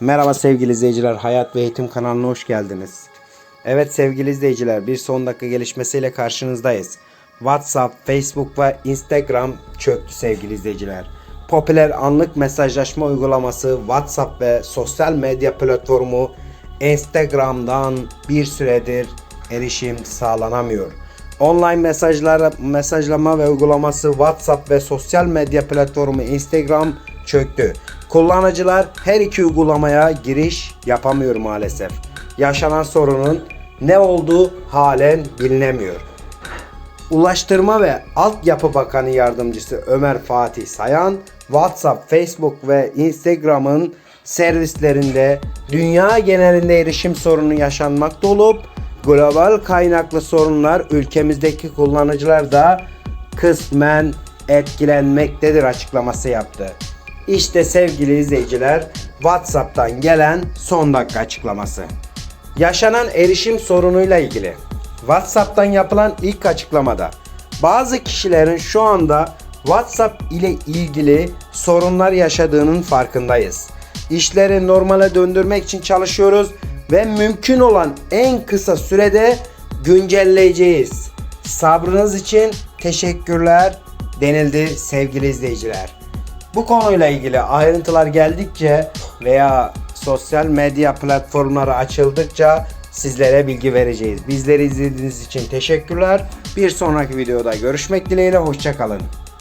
Merhaba sevgili izleyiciler, Hayat ve Eğitim kanalına hoş geldiniz. Evet sevgili izleyiciler, bir son dakika gelişmesiyle karşınızdayız. WhatsApp, Facebook ve Instagram çöktü sevgili izleyiciler. Popüler anlık mesajlaşma uygulaması WhatsApp ve sosyal medya platformu Instagram'dan bir süredir erişim sağlanamıyor. Online mesajlar, mesajlama ve uygulaması WhatsApp ve sosyal medya platformu Instagram çöktü. Kullanıcılar her iki uygulamaya giriş yapamıyor maalesef. Yaşanan sorunun ne olduğu halen bilinemiyor. Ulaştırma ve Altyapı Bakanı Yardımcısı Ömer Fatih Sayan, WhatsApp, Facebook ve Instagram'ın servislerinde dünya genelinde erişim sorunu yaşanmakta olup global kaynaklı sorunlar ülkemizdeki kullanıcılar da kısmen etkilenmektedir açıklaması yaptı. İşte sevgili izleyiciler WhatsApp'tan gelen son dakika açıklaması. Yaşanan erişim sorunuyla ilgili WhatsApp'tan yapılan ilk açıklamada bazı kişilerin şu anda WhatsApp ile ilgili sorunlar yaşadığının farkındayız. İşleri normale döndürmek için çalışıyoruz ve mümkün olan en kısa sürede güncelleyeceğiz. Sabrınız için teşekkürler denildi sevgili izleyiciler. Bu konuyla ilgili ayrıntılar geldikçe veya sosyal medya platformları açıldıkça sizlere bilgi vereceğiz. Bizleri izlediğiniz için teşekkürler. Bir sonraki videoda görüşmek dileğiyle hoşçakalın.